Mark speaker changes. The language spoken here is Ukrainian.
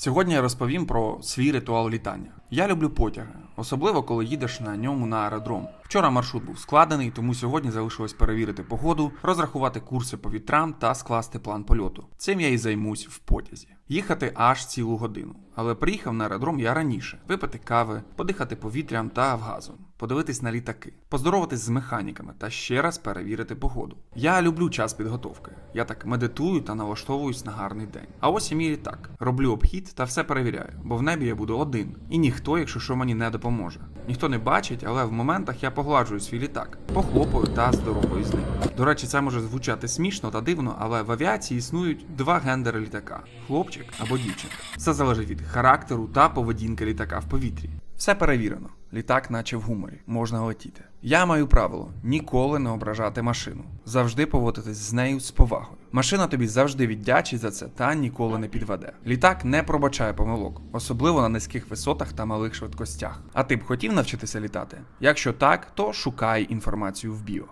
Speaker 1: Сьогодні я розповім про свій ритуал літання. Я люблю потяги, особливо коли їдеш на ньому на аеродром. Вчора маршрут був складений, тому сьогодні залишилось перевірити погоду, розрахувати курси по вітрам та скласти план польоту. Цим я і займусь в потязі. Їхати аж цілу годину. Але приїхав на аеродром я раніше випити кави, подихати повітрям та авгазом, подивитись на літаки, поздороватись з механіками та ще раз перевірити погоду. Я люблю час підготовки. Я так медитую та налаштовуюсь на гарний день. А ось і мій літак. Роблю обхід та все перевіряю, бо в небі я буду один. І ніхто, якщо що мені не допоможе. Ніхто не бачить, але в моментах я погладжую свій літак, похлопаю та здоровою з ним. До речі, це може звучати смішно та дивно, але в авіації існують два гендери літака: хлопчик або дівчинка. Це залежить від характеру та поведінки літака в повітрі. Все перевірено. Літак, наче в гуморі, можна летіти. Я маю правило ніколи не ображати машину, завжди поводитись з нею з повагою. Машина тобі завжди віддячить за це та ніколи не підведе. Літак не пробачає помилок, особливо на низьких висотах та малих швидкостях. А ти б хотів навчитися літати? Якщо так, то шукай інформацію в біо.